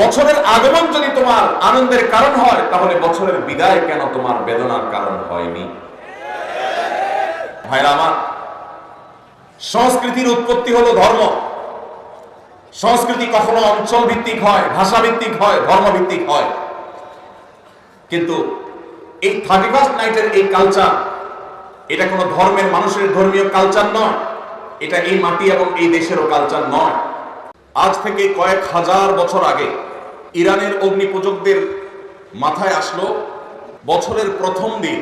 বছরের আগমন যদি তোমার আনন্দের কারণ হয়, তাহলে বছরের বিদায় কেন তোমার বেদনার কারণ হয়নি? সংস্কৃতির উৎপত্তি হলো ধর্ম। সংস্কৃতি কখনো অঞ্চল ভিত্তিক হয় ভাষা ভিত্তিক হয় ধর্ম ভিত্তিক হয়। কিন্তু এই থার্টি ফার্স্ট নাইটের এই কালচার এটা কোনো ধর্মের মানুষের ধর্মীয় কালচার নয়, এটা এই মাটি এবং এই দেশেরও কালচার নয়। আজ থেকে কয়েক হাজার বছর আগে ইরানের অগ্নিপূজকদের মাথায় আসলো, বছরের প্রথম দিন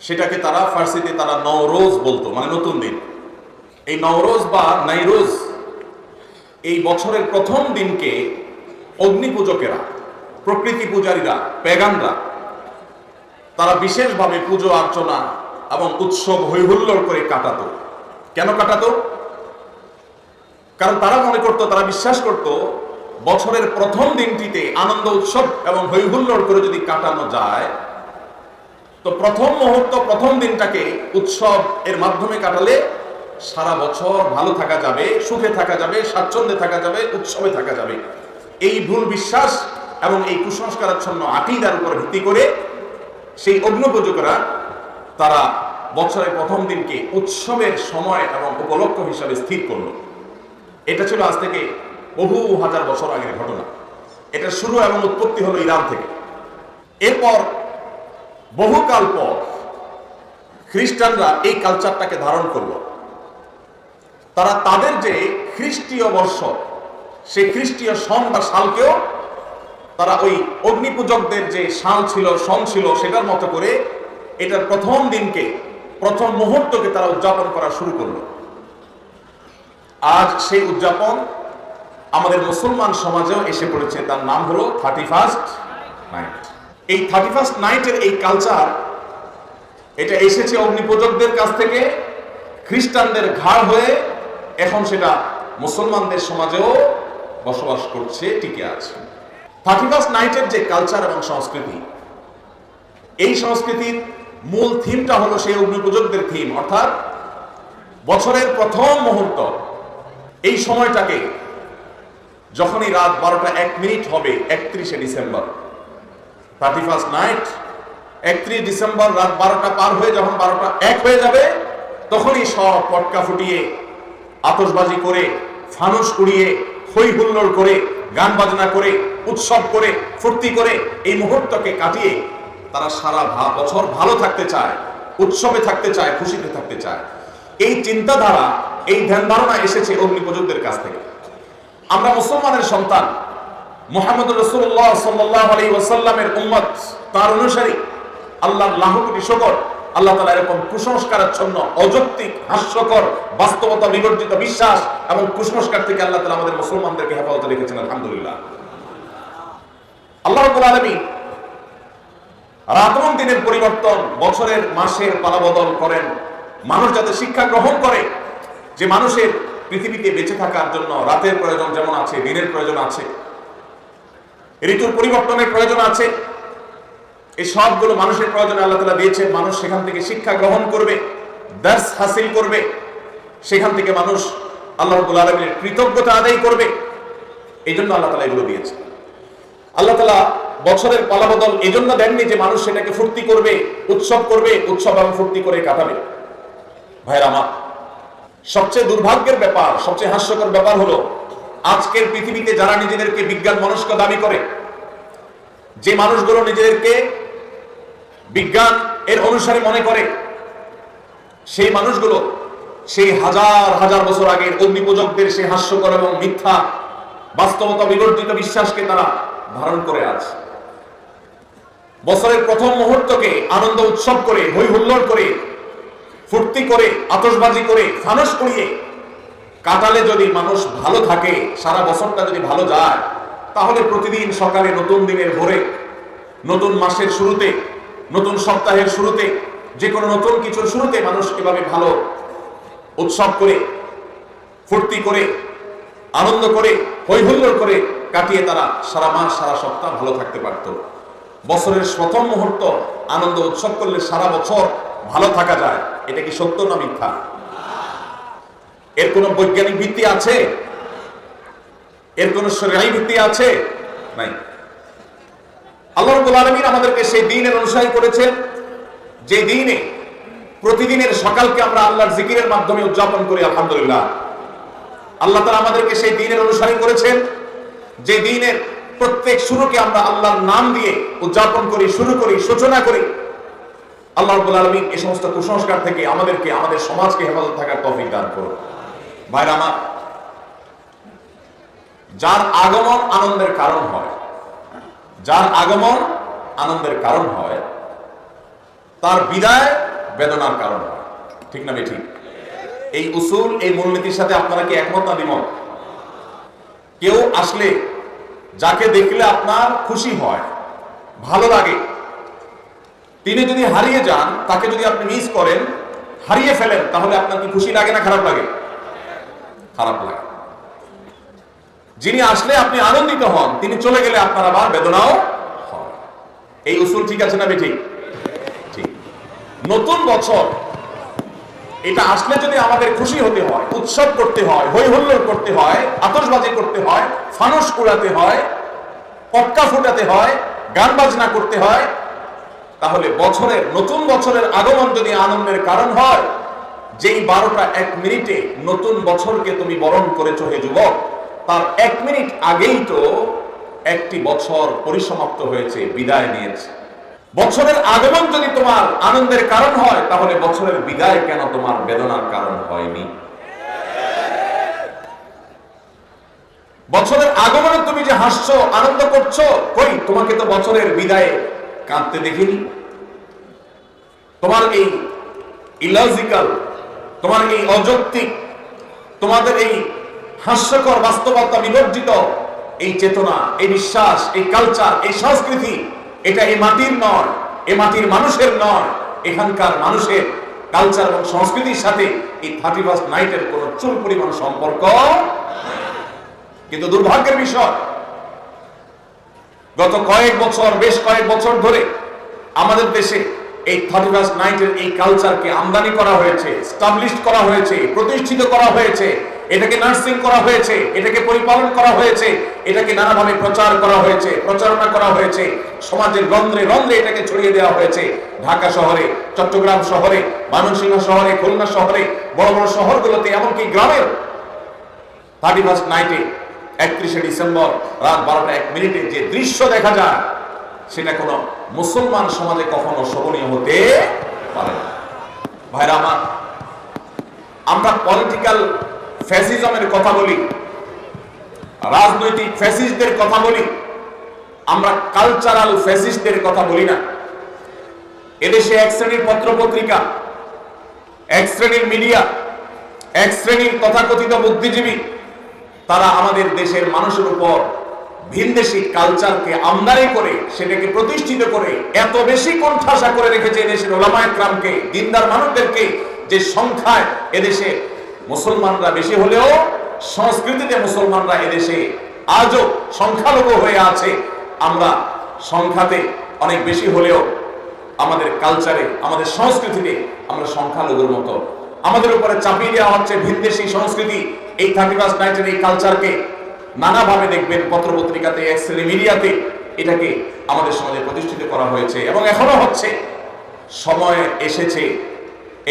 সেটাকে তারা ফার্সিতে তারা নওরোজ বলতো মানে নতুন দিন। এই নওরোজ বা নাইরোজ এই বছরের প্রথম দিনকে অগ্নিপূজকেরা, প্রকৃতি পূজারীরা পেগানরা তারা বিশেষভাবে পুজো, অর্চনা এবং উৎসব হৈহুল্লোড় করে কাটাতো। কেন কাটাতো? কারণ তারা মনে করত, তারা বিশ্বাস করত বছরের প্রথম দিনটিতে আনন্দ উৎসব এবং হৈহুল্লোড় করে যদি কাটানো যায়, তো প্রথম মুহূর্ত, প্রথম দিনটাকে উৎসব এর মাধ্যমে কাটালে সারা বছর ভালো থাকা যাবে, সুখে থাকা যাবে, স্বাচ্ছন্দ্যে থাকা যাবে, উৎসবে থাকা যাবে। এই ভুল বিশ্বাস এবং এই কুসংস্কারাচ্ছন্ন আকিদার উপর ভিত্তি করে সেই অগ্নপূজকরা তারা বছরের প্রথম দিনকে উৎসবের সময় এবং উপলক্ষ হিসাবে স্থির করল। এটা ছিল আজ থেকে বহু হাজার বছর আগের ঘটনা। এটা শুরু এবং উৎপত্তি হলো ইরান থেকে। এরপর বহুকাল পর খ্রিস্টানরা এই কালচারটাকে ধারণ করল। তারা তাদের যে খ্রিস্টীয় বর্ষ, সেই খ্রিস্টীয় সন বা সালকেও তারা ওই অগ্নিপূজকদের যে সাল ছিল সন ছিল, সেটার মতো করে এটার প্রথম দিনকে, প্রথম মুহূর্তকে তারা উদযাপন করা শুরু করল। আজ সেই উদযাপন আমাদের মুসলমান সমাজেও এসে পড়েছে। তার নাম হলো থার্টি ফার্স্ট নাইট। এই থার্টি ফার্স্ট নাইটের এই কালচার এটা এসেছে অগ্নিপূজকদের কাছ থেকে, খ্রিস্টানদের ঘাড় হয়ে এখন সেটা মুসলমানদের সমাজেও বসবাস করছে, টিকে আছে। থার্টি ফার্স্ট নাইটের যে কালচার এবং সংস্কৃতি, এই সংস্কৃতির মূল থিমটা হলো সেই অগ্নিপূজকদের থিম অর্থাৎ বছরের প্রথম মুহূর্ত। এই সময়টাকে যখনই রাত বারোটা এক মিনিট হবে, একত্রিশে ডিসেম্বর। থার্টি ফার্স্ট নাইট একত্রিশ ডিসেম্বর রাত বারোটা পার হয়ে যখন বারোটা এক হয়ে যাবে, তখনই সব পটকা ফুটিয়ে আতসবাজি করে, ফানুস উড়িয়ে হই হুল্লোড় করে, গান বাজনা করে, উৎসব করে, ফুর্তি করে এই মুহূর্তকে কাটিয়ে তারা সারা বছর ভালো থাকতে চায়, উৎসবে থাকতে চায়, খুশিতে থাকতে চায়। এই চিন্তাধারা, এই ধ্যান ধারণা এসেছে অগ্নিপূজকদের কাছ থেকে। আমরা মুসলমানের সন্তান। মোহাম্মদ রসুল্লাহ সাল্লাহ আলী ওয়াসাল্লামের উম্মত, তার অনুসারী। আল্লাহ লাহ কোটি শকর, আল্লাহ তালা এরকম কুসংস্কারের কুসংস্কারাচ্ছন্ন, অযৌক্তিক, হাস্যকর, বাস্তবতা বিবর্জিত বিশ্বাস এবং কুসংস্কার থেকে আল্লাহ তালা আমাদের মুসলমানদেরকে হেফাজতে রেখেছেন, আলহামদুলিল্লাহ। আল্লাহ আলমী রাত এবং দিনের পরিবর্তন, বছরের, মাসের পালাবদল করেন। মানুষ যাতে শিক্ষা গ্রহণ করে, যে মানুষের পৃথিবীতে বেঁচে থাকার জন্য রাতের প্রয়োজন যেমন আছে, দিনের প্রয়োজন আছে, ঋতুর পরিবর্তনের প্রয়োজন আছে, এই সবগুলো মানুষের প্রয়োজন আল্লাহ তালা দিয়েছেন। মানুষ সেখান থেকে শিক্ষা গ্রহণ করবে দার্স হাসিল করবে, সেখান থেকে মানুষ আল্লাহ রবুল আলমীর কৃতজ্ঞতা আদায় করবে। এই জন্য আল্লাহ তালা এগুলো দিয়েছে আল্লাহ তালা বছরের পালাবদল এই জন্য দেননি যে মানুষ সেটাকে ফুর্তি করবে, উৎসব করবে, উৎসব এবং ফুর্তি করে কাটাবে। ভাইরা আমার সবচেয়ে দুর্ভাগ্যের ব্যাপার, সবচেয়ে হাস্যকর ব্যাপার হলো, আজকের পৃথিবীতে যারা নিজেদেরকে বিজ্ঞান মনস্ক দাবি করে, যে মানুষগুলো নিজেদেরকে বিজ্ঞান এর অনুসারী মনে করে, সেই মানুষগুলো সেই হাজার হাজার বছর আগের অগ্নিপূজকদের সেই হাস্যকর এবং মিথ্যা, বাস্তবতা বিবর্জিত বিশ্বাসকে তারা ধারণ করে আছে বছরের প্রথম মুহূর্তকে আনন্দ উৎসব করে হই হুল্লোড় করে ফুর্তি করে আতসবাজি করে, ফানস করিয়ে। কাটালে যদি মানুষ ভালো থাকে, সারা বছরটা যদি ভালো যায়, তাহলে প্রতিদিন সকালে নতুন দিনের ভোরে, নতুন মাসের শুরুতে, নতুন সপ্তাহের শুরুতে যে কোনো নতুন কিছুর শুরুতে মানুষ এভাবে ভালো উৎসব করে, ফুর্তি করে, আনন্দ করে, হৈহুল্লোড় করে কাটিয়ে তারা সারা মাস, সারা সপ্তাহ ভালো থাকতে পারত। বছরের প্রথম মুহূর্ত আনন্দ উৎসব করলে সারা বছর ভালো থাকা যায়। এটা কি সত্য না মিথ্যা? এর কোনো বৈজ্ঞানিক ভিত্তি আছে? এর কোনো ভিত্তি আছে? নাই। আল্লাহ আলমিন আমাদেরকে সেই দিনের করেছেন, যে দিনে, প্রতিদিনের সকালকে আমরা আল্লাহর জিকিরের মাধ্যমে উদযাপন করি, আলহামদুলিল্লাহ। আল্লাহ তালা আমাদেরকে সেই দিনের অনুসারী করেছেন, যে দিনের প্রত্যেক শুরুকে আমরা আল্লাহর নাম দিয়ে উদযাপন করি, শুরু করি, সূচনা করি। আল্লাহ রব্বুল আলমিন এই সমস্ত কুসংস্কার থেকে আমাদেরকে, আমাদের সমাজকে হেফাজত থাকার তফিক দান করুন। ভাইরা আমার, যার আগমন আনন্দের কারণ হয়, যার আগমন আনন্দের কারণ হয়, তার বিদায় বেদনার কারণ হয়। ঠিক না ঠিক এই উসুল, এই মূলনীতির সাথে আপনারা কি একমত না দ্বিমত? কেউ আসলে যাকে দেখলে আপনার খুশি হয়, ভালো লাগে তিনি যদি হারিয়ে যান, তাকে যদি আপনি মিস করেন, হারিয়ে ফেলেন, তাহলে আপনার কি খুশি লাগে না খারাপ লাগে? খারাপ লাগে। যিনি আসলে আপনি আনন্দিত হন, তিনি চলে গেলে আপনার আবার বেদনাও এই উসুল ঠিক আছে না বেঠিক? ঠিক। নতুন বছর, এটা আসলে যদি আমাদের খুশি হতে হয়, উৎসব করতে হয় হই হুল্লোড় করতে হয়, আতশবাজি করতে হয়, ফানুস উড়াতে হয়, পটকা ফুটাতে হয়, গান বাজনা করতে হয় তাহলে বছরের, নতুন বছরের আগমন যদি আনন্দের কারণ হয়, যেই বারোটা এক মিনিটে নতুন বছরকে তুমি বরণ করেছ হে যুবক, তার এক মিনিট আগেই তো একটি বছর পরিসমাপ্ত হয়েছে, বিদায় নিয়েছে। বছরের আগমন যদি তোমার আনন্দের কারণ হয়, তাহলে বছরের বিদায় কেন তোমার বেদনার কারণ হয়নি? বছরের আগমনে তুমি যে হাসছো, আনন্দ করছ, কই তোমাকে তো বছরের বিদায়ে কাঁদতে দেখিনি। তোমার এই ইলজিক্যাল তোমার এই অযৌক্তিক, তোমাদের এই হাস্যকর বাস্তবতা বিবর্জিত, এই চেতনা, এই বিশ্বাস, এই কালচার এই সংস্কৃতি, এটা এই মাটির নয়, এ মাটির মানুষের নয়, এখানকার মানুষের কালচার এবং সংস্কৃতির সাথে এই থার্টি ফার্স্ট নাইটের কোন চুল পরিমাণ সম্পর্ক? কিন্তু দুর্ভাগ্যের বিষয় গত কয়েক বছর, বেশ কয়েক বছর ধরে আমাদের দেশে এই থার্টি ফার্স্ট নাইটের এই কালচারকে আমদানি করা হয়েছে করা হয়েছে, প্রতিষ্ঠিত করা হয়েছে, এটাকে নার্সিং করা হয়েছে, এটাকে পরিপালন করা হয়েছে, এটাকে নানাভাবে প্রচার করা হয়েছে, প্রচারণা করা হয়েছে, সমাজের রন্ধ্রে রন্ধ্রে এটাকে ছড়িয়ে দেওয়া হয়েছে। ঢাকা শহরে, চট্টগ্রাম শহরে ময়মনসিংহ শহরে, খুলনা শহরে, বড় বড় শহরগুলোতে, এমনকি গ্রামের থার্টি ফার্স্ট নাইটে একত্রিশে ডিসেম্বর রাত বারোটা এক মিনিটে যে দৃশ্য দেখা যায়, সেটা কোনো মুসলমান সমাজে কখনো শোভনীয় হতে পারে না। ভাইরা আমার, আমরা পলিটিক্যাল ফ্যাসিজমের কথা বলি, রাজনৈতিক ফ্যাসিস্টদের কথা বলি, আমরা কালচারাল ফ্যাসিস্টদের কথা বলি না। এদেশে এক শ্রেণির পত্র পত্রিকা এক শ্রেণির মিডিয়া, এক শ্রেণির তথাকথিত বুদ্ধিজীবী তারা আমাদের দেশের মানুষের উপর ভিনদেশি কালচারকে আমদানি করে, সেটাকে প্রতিষ্ঠিত করে, এত বেশি কণ্ঠাসা করে রেখেছে এদেশের ওলামায় ক্রামকে, দিনদার মানুষদেরকে, যে সংখ্যায় এদেশে মুসলমানরা বেশি হলেও সংস্কৃতিতে মুসলমানরা এদেশে আজও সংখ্যালঘু হয়ে আছে। আমরা সংখ্যাতে অনেক বেশি হলেও আমাদের কালচারে, আমাদের সংস্কৃতিতে আমরা সংখ্যালঘুর মতো। আমাদের উপরে চাপিয়ে দেওয়া হচ্ছে ভিনদেশি সংস্কৃতি। এই থার্টি ফার্স্ট নাইটের এই কালচারকে নানাভাবে দেখবেন পত্রপত্রিকাতে এক্সেলে মিডিয়াতে এটাকে আমাদের সমাজে প্রতিষ্ঠিত করা হয়েছে এবং এখনও হচ্ছে। সময় এসেছে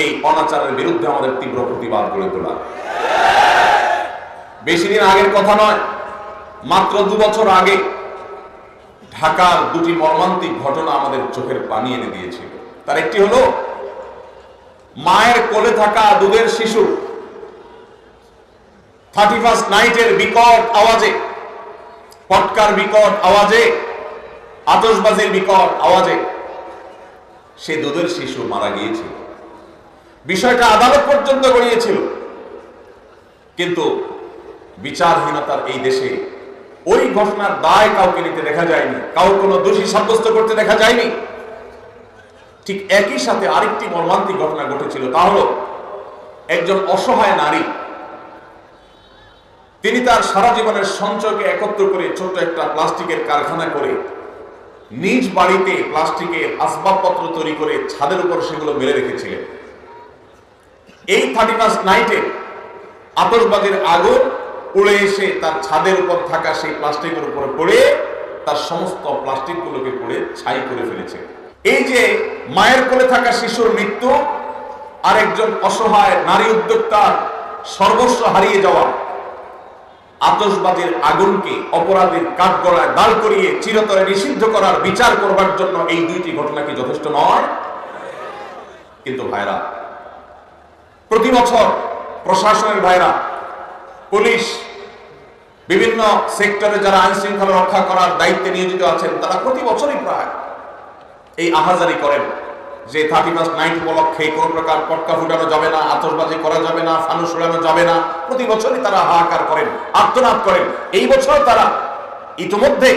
এই অনাচারের বিরুদ্ধে আমাদের তীব্র প্রতিবাদ গড়ে তোলা। বেশি দিন আগের কথা নয়, মাত্র দু বছর আগে ঢাকার দুটি মর্মান্তিক ঘটনা আমাদের চোখের পানি এনে দিয়েছিল। তার একটি হলো, মায়ের কোলে থাকা দুধের শিশু থার্টি ফার্স্ট নাইটের বিকট আওয়াজে, পটকার বিকট আওয়াজে আতসবাজির বিকট আওয়াজে সে দুধের শিশু মারা গিয়েছিল। বিষয়টা আদালত পর্যন্ত গড়িয়েছিল। কিন্তু বিচারহীনতার এই দেশে ওই ঘটনার দায় কাউকে নিতে দেখা যায়নি কাউ কোনো দোষী সাব্যস্ত করতে দেখা যায়নি। ঠিক একই সাথে আরেকটি মর্মান্তিক ঘটনা ঘটেছিল, তা হলো একজন অসহায় নারী তিনি তার সারা জীবনের সঞ্চয়কে একত্র করে ছোট একটা প্লাস্টিকের কারখানা করে নিজ বাড়িতে প্লাস্টিকের আসবাবপত্র তৈরি করে ছাদের উপর সেগুলো মেরে রেখেছিলেন। এই থার্টি ফার্স্ট নাইটে আতসবাজির আগুন উড়ে এসে তার ছাদের উপর থাকা সেই প্লাস্টিকের উপরে পড়ে তার সমস্ত প্লাস্টিকগুলোকে পুড়ে ছাই করে ফেলেছে। এই যে মায়ের কোলে থাকা শিশুর মৃত্যু আর একজন অসহায় নারী উদ্যোক্তার সর্বস্ব হারিয়ে যাওয়া আতসবাজির আগুনকে অপরাধীর কাঠগড়ায় দাঁড় করিয়ে চিরতরে নিষিদ্ধ করার বিচার করবার জন্য এই দুইটি ঘটনা কি যথেষ্ট নয়? কিন্তু ভাইরা, প্রতি বছর প্রশাসনের ভাইরা, পুলিশ, বিভিন্ন সেক্টরে যারা আইন শৃঙ্খলা রক্ষা করার দায়িত্বে নিয়োজিত আছেন, তারা প্রতি বছরই প্রায় এই আহাজারি করেন। যে থার্টি ফার্স্ট নাইট উপলক্ষে কোন প্রকার পটকা ফুটানো যাবে না আতসবাজি করা যাবে না ফানুস উড়ানো যাবে না, প্রতি বছরই তারা হাহাকার করেন আত্মনাদ করেন। এই বছর তারা ইতিমধ্যে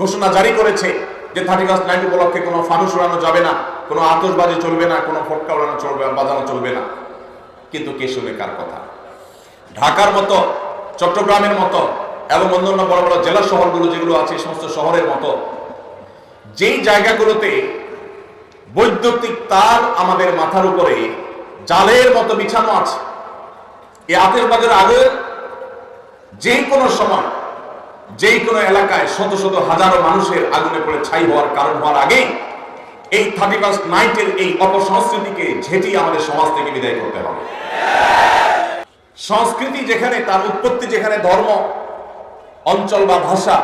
ঘোষণা জারি করেছে যে থার্টি ফার্স্ট নাইট উপলক্ষে কোনো ফানুস উড়ানো যাবে না, কোনো আতসবাজি চলবে না, কোনো ফটকা উড়ানো চলবে না, বাজানো চলবে না। কিন্তু কে শুনে কার কথা? ঢাকার মতো, চট্টগ্রামের মতো এবং অন্যান্য বড় বড় জেলা শহরগুলো যেগুলো আছে সমস্ত শহরের মতো, যেই জায়গাগুলোতে বৈদ্যুতিক তার আমাদের মাথার উপরে, জালের মতো বিছানো আছে। এই আতেশবাজের আগে যে কোনো সময়, যেই কোনো এলাকায় শত শত হাজারো মানুষের আগুনে পড়ে ছাই হওয়ার কারণ হওয়ার আগে এই থার্টি ফার্স্ট নাইটের এই অপসংস্কৃতিকে ঝেঁটিয়ে আমাদের সমাজ থেকে বিদায় করতে হবে। সংস্কৃতি যেখানে, তার উৎপত্তি যেখানে, ধর্ম, অঞ্চল বা ভাষা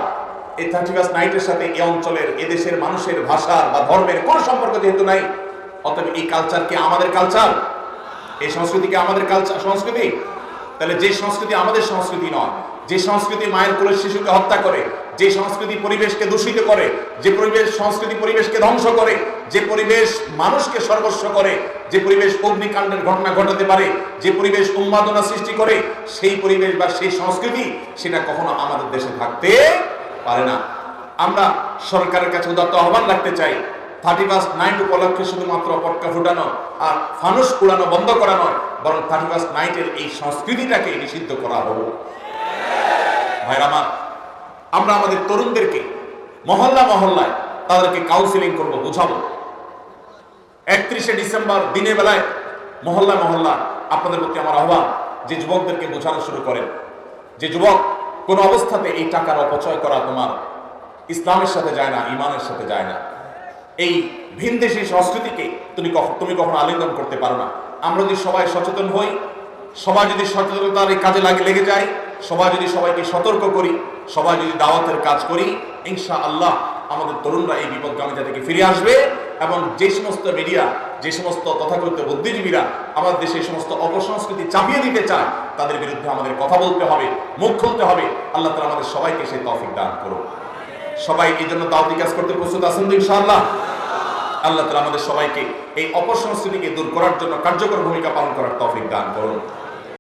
এই থার্টি ফার্স্ট নাইটের সাথে এই অঞ্চলের এদেশের মানুষের ভাষা বা ধর্মের কোন সম্পর্ক যেহেতু নাই, অতএব এই কালচার কি আমাদের কালচার এই সংস্কৃতি কি আমাদের কালচার সংস্কৃতি? তাহলে যে সংস্কৃতি আমাদের সংস্কৃতি নয়, যে সংস্কৃতি মায়ের কোলের শিশুকে হত্যা করে, যে সংস্কৃতি পরিবেশকে দূষিত করে, যে পরিবেশ, সংস্কৃতি পরিবেশকে ধ্বংস করে, যে পরিবেশ মানুষকে সর্বস্ব করে, যে পরিবেশ অগ্নিকাণ্ডের ঘটনা ঘটাতে পারে, যে পরিবেশ উন্মাদনা সৃষ্টি করে, সেই পরিবেশ বা সেই সংস্কৃতি সেটা কখনো আমাদের দেশে থাকতে পারে না। আমরা সরকারের কাছে উদাত্ত আহ্বান রাখতে চাই থার্টি ফার্স্ট নাইট উপলক্ষে শুধুমাত্র পটকা ফুটানো আর ফানুস উড়ানো বন্ধ করা নয় বরং থার্টি ফার্স্ট নাইটের এই সংস্কৃতিটাকে নিষিদ্ধ করা ভাইরা আমার, আমরা আমাদের তরুণদেরকে, মহল্লা মহল্লায় তাদেরকে কাউন্সিলিং করব, বুঝাবো। একত্রিশে ডিসেম্বর দিনের বেলায় মহল্লা মহল্লা আপনাদের প্রতি আমার আহ্বান, যে যুবকদেরকে বোঝানো শুরু করেন। যে যুবক কোন অবস্থাতে এই টাকার অপচয় করা তোমার ইসলামের সাথে যায় না ইমানের সাথে যায় না। এই ভিনদেশী সংস্কৃতিকে তুমি কখন তুমি কখনো আলিঙ্গন করতে পারো না। আমরা যদি সবাই সচেতন হই, সবাই যদি সচেতনতার এই কাজে লাগে, লেগে যায়, সবাই যদি সবাইকে সতর্ক করি, সবাই যদি দাওয়াতের কাজ করি ইনশা আল্লাহ আমাদের তরুণরা এই বিপদগামিতা থেকে ফিরে আসবে। এবং যে সমস্ত মিডিয়া, যে সমস্ত তথাকথিত বুদ্ধিজীবীরা আমাদের দেশে সমস্ত অপসংস্কৃতি চাপিয়ে দিতে চায়, তাদের বিরুদ্ধে আমাদের কথা বলতে হবে, মুখ খুলতে হবে। আল্লাহ তালা আমাদের সবাইকে সেই তফিক দান করো সবাই এই জন্য দাওয়াতি কাজ করতে প্রস্তুত আছেন তো ইনশাআল্লাহ? আল্লাহ তালা আমাদের সবাইকে এই অপসংস্কৃতিকে দূর করার জন্য কার্যকর ভূমিকা পালন করার তফিক দান করুন।